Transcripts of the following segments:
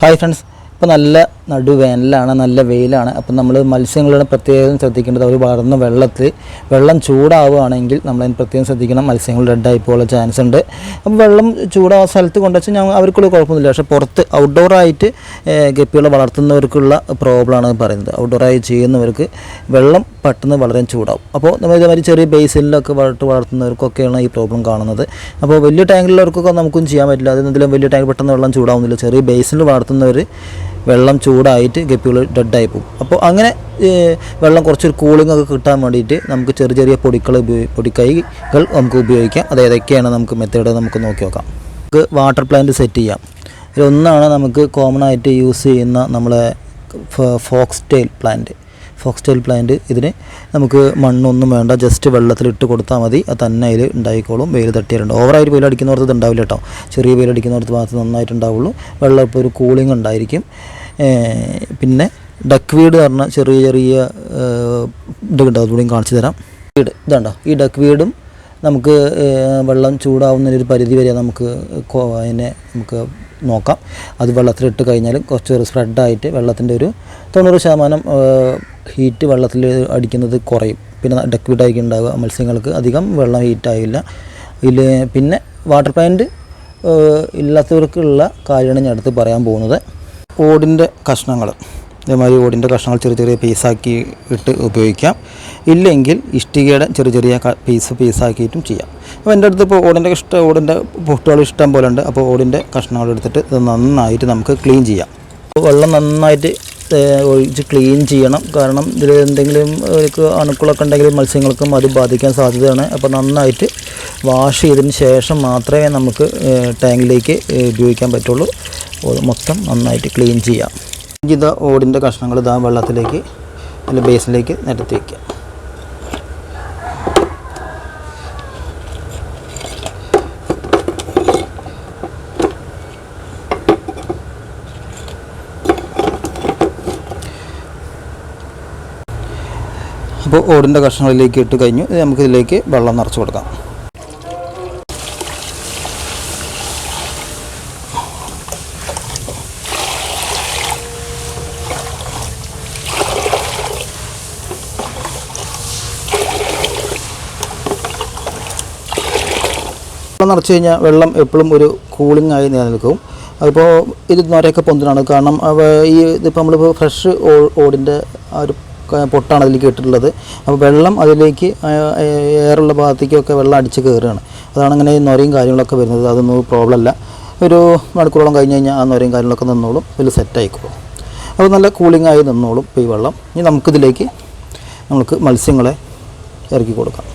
Hi friends ഇപ്പോൾ നല്ല നടുവേനലാണ് നല്ല വെയിലാണ്. അപ്പം നമ്മൾ മത്സ്യങ്ങളുടെ പ്രത്യേകം ശ്രദ്ധിക്കേണ്ടത് അവർ വളർന്ന വെള്ളത്തിൽ വെള്ളം ചൂടാവുകയാണെങ്കിൽ നമ്മളതിന് പ്രത്യേകം ശ്രദ്ധിക്കണം. മത്സ്യങ്ങൾ റെഡായി പോകാനുള്ള ചാൻസ് ഉണ്ട്. അപ്പോൾ വെള്ളം ചൂടാവുന്ന സ്ഥലത്ത് കൊണ്ടുവച്ചാൽ ഞങ്ങൾ അവർക്കുള്ള കുഴപ്പമൊന്നുമില്ല. പക്ഷേ പുറത്ത് ഔട്ട്ഡോറായിട്ട് ഗപ്പികളെ വളർത്തുന്നവർക്കുള്ള പ്രോബ്ലമാണ് പറയുന്നത്. ഔട്ട്ഡോറായി ചെയ്യുന്നവർക്ക് വെള്ളം പെട്ടെന്ന് വളരെ ചൂടാവും. അപ്പോൾ നമ്മൾ ഇതേമാതിരി ചെറിയ ബേസിലൊക്കെ വളർത്ത് വളർത്തുന്നവർക്കൊക്കെയാണ് ഈ പ്രോബ്ലം കാണുന്നത്. അപ്പോൾ വലിയ ടാങ്കിലുള്ളവർക്കൊക്കെ നമുക്കും ചെയ്യാൻ പറ്റില്ല. അതിനെന്തെങ്കിലും വലിയ ടാങ്ക് പെട്ടെന്ന് വെള്ളം ചൂടാവുന്നില്ല. ചെറിയ ബേസിൽ വളർത്തുന്നവർ വെള്ളം ചൂടായിട്ട് ഗപ്പികൾ ഡെഡായി പോകും. അപ്പോൾ അങ്ങനെ വെള്ളം കുറച്ചൊരു കൂളിംഗ് ഒക്കെ കിട്ടാൻ വേണ്ടിയിട്ട് നമുക്ക് ചെറിയ ചെറിയ പൊടികൾ ഉപയോഗി പൊടിക്കൈകൾ നമുക്ക് ഉപയോഗിക്കാം. അത് ഏതൊക്കെയാണ് നമുക്ക് മെത്തേഡ് നമുക്ക് നോക്കി നോക്കാം. നമുക്ക് വാട്ടർ പ്ലാന്റ് സെറ്റ് ചെയ്യാം. ഇതിലൊന്നാണ് നമുക്ക് കോമൺ ആയിട്ട് യൂസ് ചെയ്യുന്ന നമ്മളെ fox tail plant fox tail plant ഇതിന് നമുക്ക് മണ്ണൊന്നും വേണ്ട ജസ്റ്റ് വെള്ളത്തിലിട്ട് കൊടുത്താൽ മതി. അത് തന്നെ അതിൽ ഉണ്ടായിക്കോളും. വെയിൽ തട്ടിയിട്ടുണ്ട്. ഓവറായിട്ട് വെയിൽ അടിക്കുന്നവർക്ക് ഇത് ഉണ്ടാവില്ല കേട്ടോ. ചെറിയ വെയിൽ അടിക്കുന്നവർക്ക് ഭാഗത്ത് നന്നായിട്ട് ഉണ്ടാവുള്ളൂ വെള്ളം ഇപ്പോൾ ഒരു കൂളിംഗ് ഉണ്ടായിരിക്കും. പിന്നെ ഡക്ക് വീട് പറഞ്ഞ ചെറിയ ചെറിയ ഏർ ഉണ്ടാവും കാണിച്ചു തരാം. വീട് ഇതാണ്ടോ ഈ ഡക്ക് വീടും നമുക്ക് വെള്ളം ചൂടാവുന്നതിനൊരു പരിധി വരെ നമുക്ക് അതിനെ നമുക്ക് നോക്കാം. അത് വെള്ളത്തിലിട്ട് കഴിഞ്ഞാൽ കുറച്ച് സ്പ്രെഡായിട്ട് വെള്ളത്തിന്റെ ഒരു തൊണ്ണൂറ് ശതമാനം ഹീറ്റ് വെള്ളത്തിൽ അടിക്കുന്നത് കുറയും. പിന്നെ ഡക്ക് വീട്ടായിരിക്കും ഉണ്ടാവുക. മത്സ്യങ്ങൾക്ക് അധികം വെള്ളം ഹീറ്റായില്ല ഇതിൽ പിന്നെ വാട്ടർ പ്ലാന്റ് ഇല്ലാത്തവർക്കുള്ള കാര്യമാണ് ഞാൻ അടുത്ത് പറയാൻ പോകുന്നത്. ഓടിന്റെ കഷ്ണങ്ങൾ ഇതേമാതിരി ഓടിന്റെ കഷ്ണങ്ങൾ ചെറിയ ചെറിയ പീസാക്കി ഇട്ട് ഉപയോഗിക്കാം. ഇല്ലെങ്കിൽ ഇഷ്ടികയുടെ ചെറിയ ചെറിയ പീസ് പീസാക്കിയിട്ടും ചെയ്യാം. അപ്പോൾ എന്റെ അടുത്ത് ഇപ്പോൾ ഓടിന്റെ ഇഷ്ടം ഓടിന്റെ പൊട്ടുകൾ ഇഷ്ടം പോലെ ഉണ്ട് അപ്പോൾ ഓടിന്റെ കഷ്ണങ്ങൾ എടുത്തിട്ട് ഇത് നന്നായിട്ട് നമുക്ക് ക്ലീൻ ചെയ്യാം. അപ്പോൾ വെള്ളം നന്നായിട്ട് ഒഴിച്ച് ക്ലീൻ ചെയ്യണം. കാരണം ഇതിൽ എന്തെങ്കിലും ഒരു അണുക്കളൊക്കെ ഉണ്ടെങ്കിൽ മത്സ്യങ്ങൾക്കും അത് ബാധിക്കാൻ സാധ്യതയാണ്. അപ്പോൾ നന്നായിട്ട് വാഷ് ചെയ്തതിന് ശേഷം മാത്രമേ നമുക്ക് ടാങ്കിലേക്ക് ഉപയോഗിക്കാൻ പറ്റുള്ളൂ. മൊത്തം നന്നായിട്ട് ക്ലീൻ ചെയ്യാം. ഇത് ഓടിന്റെ കഷ്ണങ്ങൾ ഇതാ വെള്ളത്തിലേക്ക് അതിന്റെ ബേസിലേക്ക് നിരത്തി വയ്ക്കുക. അപ്പോൾ ഓടിന്റെ കഷ്ണങ്ങളിലേക്ക് ഇട്ട് കഴിഞ്ഞു. നമുക്കിതിലേക്ക് വെള്ളം നിറച്ച് കൊടുക്കാം. വെള്ളം നിറച്ച് കഴിഞ്ഞാൽ വെള്ളം എപ്പോഴും ഒരു കൂളിംഗ് ആയി നിലനിൽക്കും. അപ്പോൾ ഇത് നൊരയൊക്കെ പൊന്തിനാണ് കാരണം ഈ ഇതിപ്പോൾ നമ്മളിപ്പോൾ ഫ്രഷ് ഓടിന്റെ ആ ഒരു പൊട്ടാണ് അതിലേക്ക് ഇട്ടിട്ടുള്ളത് അപ്പോൾ വെള്ളം അതിലേക്ക് എയറുള്ള ഭാഗത്തേക്കൊക്കെ വെള്ളം അടിച്ച് കയറുകയാണ് അതാണ് അങ്ങനെ നൊരയും കാര്യങ്ങളൊക്കെ വരുന്നത്. അതൊന്നും പ്രോബ്ലം അല്ല. ഒരു മണിക്കൂറോളം കഴിഞ്ഞ് കഴിഞ്ഞാൽ ആ നൊരയും കാര്യങ്ങളൊക്കെ നിന്നോളും. ഇതിൽ സെറ്റായിക്കോളും അപ്പോൾ നല്ല കൂളിംഗ് ആയി നിന്നോളും ഇപ്പോൾ ഈ വെള്ളം. ഇനി നമുക്കിതിലേക്ക് നമുക്ക് മത്സ്യങ്ങളെ ഇറക്കി കൊടുക്കാം.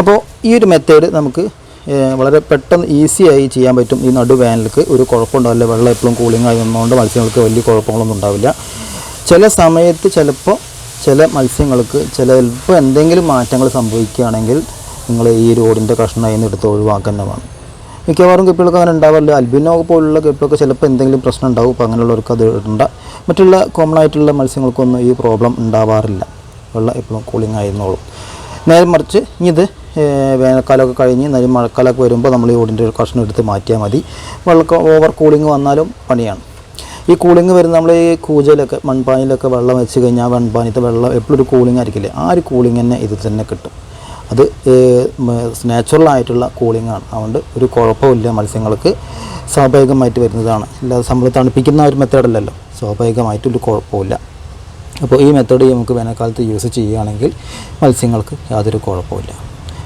അപ്പോൾ ഈ ഒരു മെത്തേഡ് നമുക്ക് വളരെ പെട്ടെന്ന് ഈസിയായി ചെയ്യാൻ പറ്റും. ഈ നടു നടുവേനൽക്ക് ഒരു കുഴപ്പമുണ്ടാവില്ല വെള്ളം എപ്പോഴും കൂളിംഗ് ആയി നിന്നുകൊണ്ട് മത്സ്യങ്ങൾക്ക് വലിയ കുഴപ്പങ്ങളൊന്നും ഉണ്ടാവില്ല. ചില സമയത്ത് ചിലപ്പോൾ ചില മത്സ്യങ്ങൾക്ക് ചിലപ്പോൾ എന്തെങ്കിലും മാറ്റങ്ങൾ സംഭവിക്കുകയാണെങ്കിൽ നിങ്ങൾ ഈ റോഡിന്റെ അതിൽ നിന്ന് എടുത്ത് ഒഴിവാക്കാൻ വേണം മിക്കവാറും കുപ്പികൾക്ക് അങ്ങനെ ഉണ്ടാവില്ല അൽബിനോ പോലുള്ള കുപ്പികൾക്ക് ചിലപ്പോൾ എന്തെങ്കിലും പ്രശ്നം ഉണ്ടാവും. അപ്പോൾ അങ്ങനെയുള്ളവർക്ക് അത് ഇടണ്ട. മറ്റുള്ള കോമൺ ആയിട്ടുള്ള മത്സ്യങ്ങൾക്കൊന്നും ഈ പ്രോബ്ലം ഉണ്ടാവാറില്ല. വെള്ളം എപ്പോഴും കൂളിംഗ് ആയിരുന്നോളും നേരെ മറിച്ച് ഇത് വേനൽക്കാലമൊക്കെ കഴിഞ്ഞ് നല്ല മഴക്കാലമൊക്കെ വരുമ്പോൾ നമ്മൾ ഈ ഓടിന്റെ ഒരു കഷ്ണം എടുത്ത് മാറ്റിയാൽ മതി. വെള്ളം ഓവർ കൂളിംഗ് വന്നാലും പണിയാണ്. ഈ കൂളിംഗ് വരുന്ന നമ്മൾ ഈ കൂജയിലൊക്കെ മൺപാനിയിലൊക്കെ വെള്ളം വെച്ച് കഴിഞ്ഞാൽ മൺപാനിത്തെ വെള്ളം എപ്പോഴും ഒരു കൂളിംഗ് ആയിരിക്കില്ലേ? ആ ഒരു കൂളിംഗ് തന്നെ ഇത് തന്നെ കിട്ടും. അത് നാച്ചുറൽ ആയിട്ടുള്ള കൂളിംഗ് ആണ്. അതുകൊണ്ട് ഒരു കുഴപ്പമില്ല മത്സ്യങ്ങൾക്ക്. സ്വാഭാവികമായിട്ട് വരുന്നതാണ്. അല്ലാതെ നമ്മൾ തണുപ്പിക്കുന്ന ഒരു മെത്തേഡല്ലല്ലോ സ്വാഭാവികമായിട്ട് ഒരു കുഴപ്പമില്ല. അപ്പോൾ ഈ മെത്തേഡ് നമുക്ക് വേനൽക്കാലത്ത് യൂസ് ചെയ്യുകയാണെങ്കിൽ മത്സ്യങ്ങൾക്ക് യാതൊരു കുഴപ്പമില്ല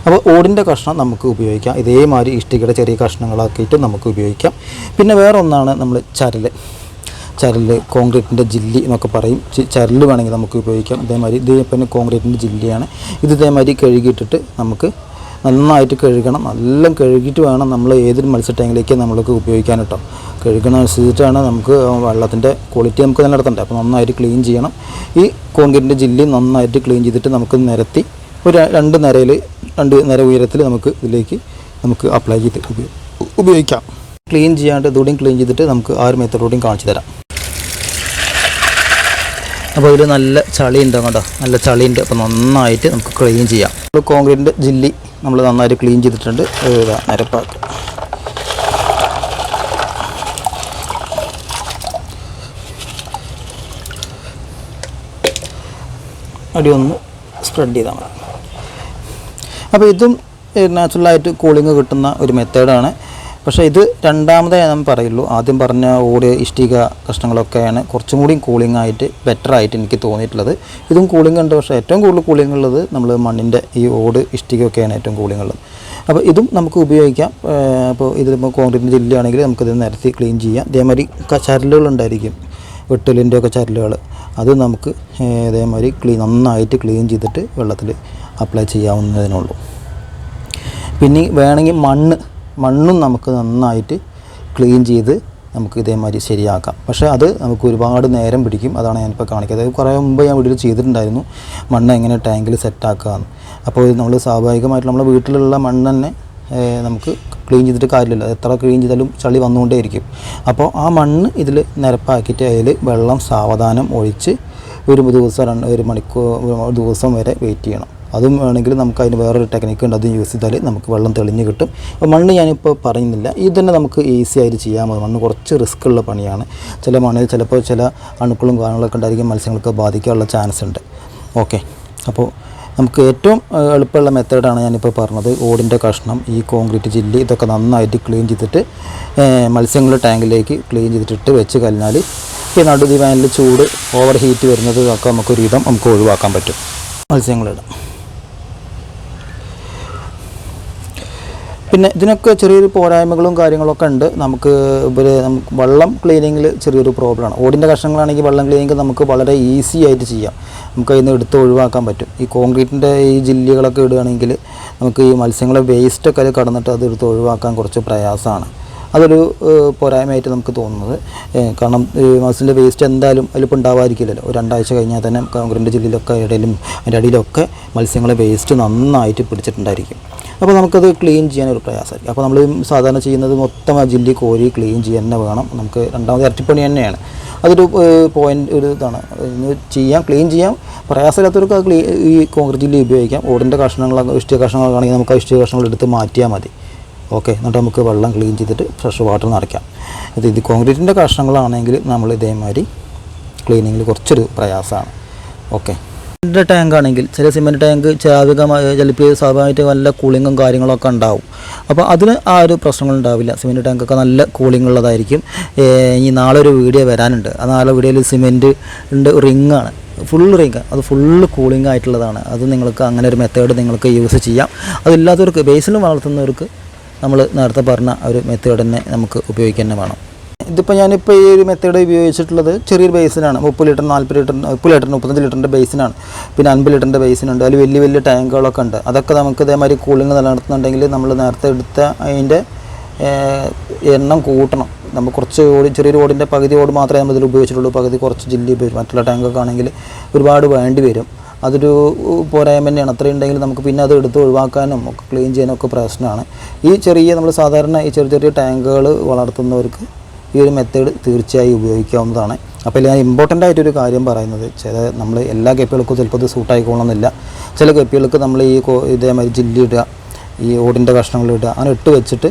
അപ്പോൾ ഓടിന്റെ കഷ്ണം നമുക്ക് ഉപയോഗിക്കാം. ഇതേമാതിരി ഇഷ്ടികയുടെ ചെറിയ കഷ്ണങ്ങളാക്കിയിട്ട് നമുക്ക് ഉപയോഗിക്കാം. പിന്നെ വേറെ ഒന്നാണ് നമ്മൾ ചരൽ ചരൽ കോൺക്രീറ്റിന്റെ ജില്ലി എന്നൊക്കെ പറയും. ചരൽ വേണമെങ്കിൽ നമുക്ക് ഉപയോഗിക്കാം. ഇതേമാതിരി ഇതേപ്പം കോൺക്രീറ്റിന്റെ ജില്ലിയാണ്. ഇത് ഇതേമാതിരി കഴുകിയിട്ടിട്ട് നമുക്ക് നന്നായിട്ട് കഴുകണം. നല്ല കഴുകിയിട്ട് വേണം നമ്മൾ ഏതൊരു മത്സ്യ ടാങ്കിലേക്ക് നമ്മൾക്ക് ഉപയോഗിക്കാൻ കേട്ടോ. കഴുകണ അനുസരിച്ചിട്ടാണ് നമുക്ക് വെള്ളത്തിന്റെ ക്വാളിറ്റി നമുക്ക് നിലനിർത്തേണ്ടത്. അപ്പോൾ നന്നായിട്ട് ക്ലീൻ ചെയ്യണം. ഈ കോൺക്രീറ്റിന്റെ ജില്ലി നന്നായിട്ട് ക്ലീൻ ചെയ്തിട്ട് നമുക്ക് നിരത്തി ഒരു രണ്ട് നിരയിൽ രണ്ട് നിര ഉയരത്തിൽ നമുക്ക് ഇതിലേക്ക് നമുക്ക് അപ്ലൈ ചെയ്ത് ഉപയോഗിക്കാം. ക്ലീൻ ചെയ്യാണ്ട് ഇതുകൂടിയും ക്ലീൻ ചെയ്തിട്ട് നമുക്ക് ആ ഒരു മെത്തഡോടെയും കാണിച്ചു തരാം. അപ്പോൾ ഇതിൽ നല്ല ചളിയുണ്ട് കേട്ടോ നല്ല ചളിയുണ്ട്. അപ്പോൾ നന്നായിട്ട് നമുക്ക് ക്ലീൻ ചെയ്യാം. നമ്മൾ കോൺക്രീറ്റിന്റെ ജില്ലി നമ്മൾ നന്നായിട്ട് ക്ലീൻ ചെയ്തിട്ടുണ്ട്. ഇതാ അരപ്പാക്ക്. അടി ഒന്ന് സ്പ്രെഡ് ചെയ്താൽ മതി. അപ്പോൾ ഇതും നാച്ചുറലായിട്ട് കൂളിംഗ് കിട്ടുന്ന ഒരു മെത്തേഡാണ് പക്ഷേ ഇത് രണ്ടാമതേ ഞാൻ പറയുള്ളൂ. ആദ്യം പറഞ്ഞ ഓട് ഇഷ്ടിക കഷ്ണങ്ങളൊക്കെയാണ് കുറച്ചും കൂടി കൂളിംഗ് ആയിട്ട് ബെറ്റർ ആയിട്ട് എനിക്ക് തോന്നിയിട്ടുള്ളത്. ഇതും കൂളിംഗ് ഉണ്ട്. പക്ഷേ ഏറ്റവും കൂടുതൽ കൂളിംഗ് ഉള്ളത് നമ്മൾ മണ്ണിന്റെ ഈ ഓട് ഇഷ്ടികയൊക്കെയാണ് ഏറ്റവും കൂളിംഗ് ഉള്ളത്. അപ്പോൾ ഇതും നമുക്ക് ഉപയോഗിക്കാം. അപ്പോൾ ഇതിപ്പോൾ കോൺക്രീറ്റിന്റെ ജില്ലയാണെങ്കിൽ നമുക്കിത് നിരത്തി ക്ലീൻ ചെയ്യാം. ഇതേമാതിരി ചരലുകൾ ഉണ്ടായിരിക്കും. വെട്ടലിന്റെ ഒക്കെ ചരലുകൾ. അത് നമുക്ക് ഇതേമാതിരി ക്ലീൻ നന്നായിട്ട് ക്ലീൻ ചെയ്തിട്ട് വെള്ളത്തിൽ അപ്ലൈ ചെയ്യാവുന്നതിനുള്ളൂ. പിന്നെ വേണമെങ്കിൽ മണ്ണ് മണ്ണും നമുക്ക് നന്നായിട്ട് ക്ലീൻ ചെയ്ത് നമുക്ക് ഇതേമാതിരി ശരിയാക്കാം. പക്ഷേ അത് നമുക്ക് ഒരുപാട് നേരം പിടിക്കും. അതാണ് ഞാനിപ്പോൾ കാണിക്കുക അതായത് കുറേ മുമ്പ് ഞാൻ വീട്ടിൽ ചെയ്തിട്ടുണ്ടായിരുന്നു. മണ്ണ് എങ്ങനെ ടാങ്കിൽ സെറ്റാക്കാമെന്ന് അപ്പോൾ നമ്മൾ സ്വാഭാവികമായിട്ട് നമ്മുടെ വീട്ടിലുള്ള മണ്ണ് തന്നെ നമുക്ക് ക്ലീൻ ചെയ്തിട്ട് കാര്യമില്ല. എത്ര ക്ലീൻ ചെയ്താലും ചളി വന്നുകൊണ്ടേയിരിക്കും. അപ്പോൾ ആ മണ്ണ് ഇതിൽ നിരപ്പാക്കിയിട്ട് അതിൽ വെള്ളം സാവധാനം ഒഴിച്ച് ഒരു ദിവസം രണ്ട് ഒരു മണിക്കൂർ ദിവസം വരെ വെയിറ്റ് ചെയ്യണം. അതും വേണമെങ്കിൽ നമുക്ക് അതിന് വേറൊരു ടെക്നിക്ക് ഉണ്ട്. അതും യൂസ് ചെയ്താൽ നമുക്ക് വെള്ളം തെളിഞ്ഞ് കിട്ടും. അപ്പോൾ മണ്ണ് ഞാനിപ്പോൾ പറയുന്നില്ല. ഇത് തന്നെ നമുക്ക് ഈസി ആയിട്ട് ചെയ്യാൻ മതി മണ്ണ് കുറച്ച് റിസ്ക് ഉള്ള പണിയാണ്. ചില മണ്ണിൽ ചിലപ്പോൾ ചില അണുക്കളും കാര്യങ്ങളൊക്കെ ഉണ്ടായിരിക്കും മത്സ്യങ്ങൾക്ക് ബാധിക്കാനുള്ള ചാൻസ് ഉണ്ട്. ഓക്കെ അപ്പോൾ നമുക്ക് ഏറ്റവും എളുപ്പമുള്ള മെത്തേഡാണ് ഞാനിപ്പോൾ പറഞ്ഞത്. ഓടിന്റെ കഷ്ണം ഈ കോൺക്രീറ്റ് ചില്ലി ഇതൊക്കെ നന്നായിട്ട് ക്ലീൻ ചെയ്തിട്ട് മത്സ്യങ്ങളുടെ ടാങ്കിലേക്ക് ക്ലീൻ ചെയ്തിട്ടിട്ട് വെച്ച് കഴിഞ്ഞാൽ ഈ നടുതി വാനിൽ ചൂട് ഓവർ ഹീറ്റ് വരുന്നത് ഒക്കെ നമുക്കൊരു വിധം നമുക്ക് ഒഴിവാക്കാൻ പറ്റും. മത്സ്യങ്ങളിടാം. പിന്നെ ഇതിനൊക്കെ ചെറിയൊരു പോരായ്മകളും കാര്യങ്ങളൊക്കെ ഉണ്ട്. നമുക്ക് ഇവർ നമുക്ക് വെള്ളം ക്ലീനിങ്ങിൽ ചെറിയൊരു പ്രോബ്ലമാണ് ഓടിന്റെ കഷ്ണങ്ങളാണെങ്കിൽ വെള്ളം ക്ലീനിങ് നമുക്ക് വളരെ ഈസി ആയിട്ട് ചെയ്യാം. നമുക്ക് അതിൽ നിന്ന് എടുത്ത് ഒഴിവാക്കാൻ പറ്റും. ഈ കോൺക്രീറ്റിന്റെ ഈ ജില്ലികളൊക്കെ ഇടുകയാണെങ്കിൽ നമുക്ക് ഈ മത്സ്യങ്ങളെ വേസ്റ്റൊക്കെ അതിൽ കടന്നിട്ട് അത് എടുത്ത് ഒഴിവാക്കാൻ കുറച്ച് പ്രയാസമാണ്. അതൊരു പോരായ്മയായിട്ട് നമുക്ക് തോന്നുന്നത്. കാരണം മത്സ്യത്തിന്റെ വേസ്റ്റ് എന്തായാലും അതിലിപ്പോൾ ഉണ്ടാവാതിരിക്കില്ലല്ലോ. രണ്ടാഴ്ച കഴിഞ്ഞാൽ തന്നെ കോൺക്രീറ്റ് ജില്ലയിലൊക്കെ ഇടയിലും അതിന്റെ അടിയിലൊക്കെ മത്സ്യങ്ങളെ വേസ്റ്റ് നന്നായിട്ട് പിടിച്ചിട്ടുണ്ടായിരിക്കും. അപ്പോൾ നമുക്കത് ക്ലീൻ ചെയ്യാൻ ഒരു പ്രയാസമായിരിക്കും. അപ്പോൾ നമ്മൾ സാധാരണ ചെയ്യുന്നത് മൊത്തം ആ ജില്ലി കോരി ക്ലീൻ ചെയ്യാൻ തന്നെ വേണം. നമുക്ക് രണ്ടാമത് ഇരട്ടിപ്പണി തന്നെയാണ്. അതൊരു പോയിന്റ് ഒരു ഇതാണ്. ചെയ്യാം ക്ലീൻ ചെയ്യാം. പ്രയാസമില്ലാത്തവർക്ക് ക്ലീ ഈ കോൺക്രീറ്റ് ജില്ലി ഉപയോഗിക്കാം. ഓടിന്റെ കഷ്ണങ്ങൾ ഇഷ്ടിക ആണെങ്കിൽ നമുക്ക് ആ ഇഷ്ടിക കഷ്ണങ്ങൾ എടുത്ത് മാറ്റിയാൽ മതി. ഓക്കെ എന്നിട്ട് നമുക്ക് വെള്ളം ക്ലീൻ ചെയ്തിട്ട് ഫ്രഷ് വാട്ടർ നിറയ്ക്കാം. ഇത് ഇത് കോൺക്രീറ്റിന്റെ കഷ്ണങ്ങളാണെങ്കിൽ നമ്മൾ ഇതേമാതിരി ക്ലീനിങ്ങിൽ കുറച്ചൊരു പ്രയാസമാണ് ഓക്കെ. സിമെന്റ് ടാങ്ക് ആണെങ്കിൽ ചില സിമെന്റ് ടാങ്ക് ചാവികമായി ചിലപ്പോൾ സ്വാഭാവികമായിട്ട് നല്ല കൂളിങ്ങും കാര്യങ്ങളൊക്കെ ഉണ്ടാവും. അപ്പോൾ അതിന് ആ ഒരു പ്രശ്നങ്ങളുണ്ടാവില്ല സിമെന്റ് ടാങ്കൊക്കെ നല്ല കൂളിംഗ് ഉള്ളതായിരിക്കും. ഇനി നാളെ ഒരു വീഡിയോ വരാനുണ്ട്. ആ നാളെ വീഡിയോയിൽ സിമെന്റ് ഉണ്ട് റിങ്ങാണ് ഫുൾ റിങ് അത് ഫുള്ള് കൂളിംഗ് ആയിട്ടുള്ളതാണ്. അത് നിങ്ങൾക്ക് അങ്ങനെ ഒരു മെത്തേഡ് നിങ്ങൾക്ക് യൂസ് ചെയ്യാം. അതില്ലാത്തവർക്ക് ബേസിലും വളർത്തുന്നവർക്ക് നമ്മൾ നേരത്തെ പറഞ്ഞ ഒരു മെത്തേഡ് തന്നെ നമുക്ക് ഉപയോഗിക്കാൻ തന്നെ വേണം. ഇതിപ്പോൾ ഞാനിപ്പോൾ ഈ ഒരു മെത്തേഡ് ഉപയോഗിച്ചിട്ടുള്ളത് ചെറിയൊരു ബേസിനാണ് മുപ്പത് ലിറ്റർ നാൽപ്പത് ലിറ്റർ മുപ്പത് ലിറ്റർ മുപ്പത്തഞ്ച് ലിറ്ററിന്റെ ബേസിനാണ് പിന്നെ അൻപത് ലിറ്ററിന്റെ ബേസിനുണ്ട് അതിൽ വലിയ വലിയ ടാങ്കുകളൊക്കെ ഉണ്ട്. അതൊക്കെ നമുക്ക് ഇതേമാതിരി കൂളിംഗ് നിലനിർത്തുന്നുണ്ടെങ്കിൽ നമ്മൾ നേരത്തെ എടുത്ത അതിന്റെ എണ്ണം കൂട്ടണം. നമ്മൾ കുറച്ച് ഓടി ചെറിയൊരു ഓടിന്റെ പകുതി ഓട് മാത്രമേ നമ്മൾ ഇതിൽ ഉപയോഗിച്ചിട്ടുള്ളൂ. പകുതി കുറച്ച് ജില്ലി ഉപയോഗിച്ചു മറ്റുള്ള ടാങ്കൊക്കെ ആണെങ്കിൽ ഒരുപാട് വേണ്ടി വരും. അതൊരു പോരായ്മ തന്നെയാണ്. അത്രയും ഉണ്ടെങ്കിൽ നമുക്ക് പിന്നെ അത് എടുത്ത് ഒഴിവാക്കാനും ഒക്കെ ക്ലീൻ ചെയ്യാനും ഒക്കെ പ്രശ്നമാണ്. ഈ ചെറിയ നമ്മൾ സാധാരണ ഈ ചെറിയ ചെറിയ ടാങ്കുകൾ വളർത്തുന്നവർക്ക് ഈ ഒരു മെത്തേഡ് തീർച്ചയായും ഉപയോഗിക്കാവുന്നതാണ്. അപ്പോൾ ഞാൻ ഇമ്പോർട്ടന്റ് ആയിട്ടൊരു കാര്യം പറയുന്നത് ചില നമ്മൾ എല്ലാ കെപ്പികൾക്കും ചിലപ്പോൾ ഇത് സൂട്ടായിക്കോളണമെന്നില്ല ചില കെപ്പികൾക്ക് നമ്മൾ ഈ ഇതേമാതിരി ജില്ലി ഇടുക ഈ ഓടിന്റെ കഷ്ണങ്ങൾ ഇടുക അങ്ങനെ ഇട്ട് വെച്ചിട്ട്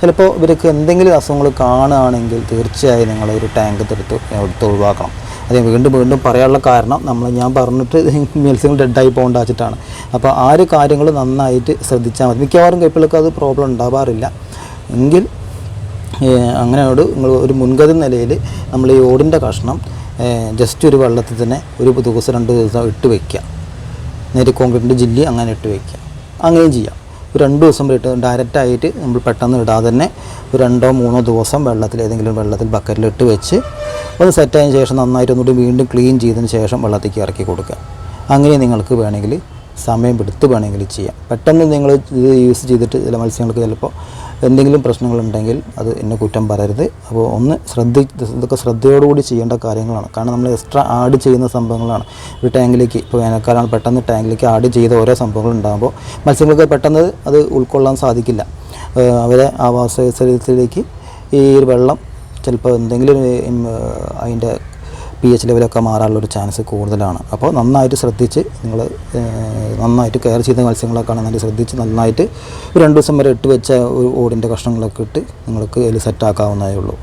ചിലപ്പോൾ ഇവർക്ക് എന്തെങ്കിലും അസുഖങ്ങൾ കാണുകയാണെങ്കിൽ തീർച്ചയായും നിങ്ങൾ ഒരു ടാങ്ക് എടുത്ത് എടുത്ത് ഒഴിവാക്കണം. അത് വീണ്ടും വീണ്ടും പറയാനുള്ള കാരണം നമ്മൾ ഞാൻ പറഞ്ഞിട്ട് മത്സ്യങ്ങൾ ഡെഡായി പോകേണ്ട വെച്ചിട്ടാണ്. അപ്പോൾ ആ ഒരു കാര്യങ്ങൾ നന്നായിട്ട് ശ്രദ്ധിച്ചാൽ മതി. മിക്കവാറും കൈപ്പിളക്ക് അത് പ്രോബ്ലം ഉണ്ടാവാറില്ല. എങ്കിൽ അങ്ങനെയോട് നിങ്ങൾ ഒരു മുൻകരുതൽ നിലയിൽ നമ്മൾ ഈ ഓടിന്റെ കഷ്ണം ജസ്റ്റ് ഒരു വെള്ളത്തിൽ തന്നെ ഒരു ദിവസം രണ്ട് ദിവസം ഇട്ട് വയ്ക്കുക നേരെ കോൺക്രീറ്റിന്റെ ജില്ലി അങ്ങനെ ഇട്ട് വയ്ക്കുക അങ്ങനെയും ചെയ്യാം. ഒരു രണ്ട് ദിവസം ഇട്ട് ഡയറക്റ്റായിട്ട് നമ്മൾ പെട്ടെന്ന് ഇടാതെ തന്നെ ഒരു രണ്ടോ മൂന്നോ ദിവസം വെള്ളത്തിൽ ഏതെങ്കിലും വെള്ളത്തിൽ ബക്കറ്റിൽ ഇട്ട് വെച്ച് ഒന്ന് സെറ്റായതിനു ശേഷം നന്നായിട്ട് ഒന്നുകൂടി വീണ്ടും ക്ലീൻ ചെയ്തതിന് ശേഷം വെള്ളത്തേക്ക് ഇറക്കി കൊടുക്കുക. അങ്ങനെ നിങ്ങൾക്ക് വേണമെങ്കിൽ സമയം എടുത്ത് വേണമെങ്കിൽ ചെയ്യാം. പെട്ടെന്ന് നിങ്ങൾ ഇത് യൂസ് ചെയ്തിട്ട് ചില മത്സ്യങ്ങൾക്ക് ചിലപ്പോൾ എന്തെങ്കിലും പ്രശ്നങ്ങളുണ്ടെങ്കിൽ അത് എന്നെ കുറ്റം പറയരുത്. അപ്പോൾ ഒന്ന് ശ്രദ്ധ ഇതൊക്കെ ശ്രദ്ധയോടുകൂടി ചെയ്യേണ്ട കാര്യങ്ങളാണ്. കാരണം നമ്മൾ എക്സ്ട്രാ ആഡ് ചെയ്യുന്ന സംഭവങ്ങളാണ്. ഒരു ടാങ്കിലേക്ക് ഇപ്പോൾ വേനൽക്കാലമാണ്. പെട്ടെന്ന് ടാങ്കിലേക്ക് ആഡ് ചെയ്ത ഓരോ സംഭവങ്ങൾ ഉണ്ടാകുമ്പോൾ മത്സ്യങ്ങൾക്ക് പെട്ടെന്ന് അത് ഉൾക്കൊള്ളാൻ സാധിക്കില്ല. അവരെ ആവാസ സ്ഥലത്തിലേക്ക് ഈ വെള്ളം ചിലപ്പോൾ എന്തെങ്കിലും അതിന്റെ പി എച്ച് ലെവലൊക്കെ മാറാനുള്ളൊരു ചാൻസ് കൂടുതലാണ്. അപ്പോൾ നന്നായിട്ട് ശ്രദ്ധിച്ച് നിങ്ങൾ നന്നായിട്ട് കെയർ ചെയ്ത മത്സ്യങ്ങളൊക്കെ ആണെങ്കിൽ ശ്രദ്ധിച്ച് നന്നായിട്ട് ഒരു രണ്ട് ദിവസം വരെ ഇട്ട് വെച്ച ഒരു ഓടിന്റെ കഷ്ണങ്ങളൊക്കെ ഇട്ട് നിങ്ങൾക്ക് അതിൽ സെറ്റാക്കാവുന്നതേ ഉള്ളൂ.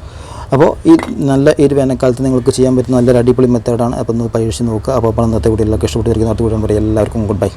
അപ്പോൾ ഈ നല്ല ഈ വേനൽക്കാലത്ത് നിങ്ങൾക്ക് ചെയ്യാൻ പറ്റുന്ന നല്ലൊരു അടിപൊളി മെത്തേഡാണ് അപ്പോൾ ഒന്ന് പരീക്ഷിച്ച് നോക്കുക. അപ്പോൾ അപ്പോൾ ഇന്നത്തെ വീഡിയോയിലൊക്കെ ഇഷ്ടപ്പെട്ടിരിക്കുന്ന അടുത്ത വീഡിയോ എല്ലാവർക്കും ഗുഡ് ബൈ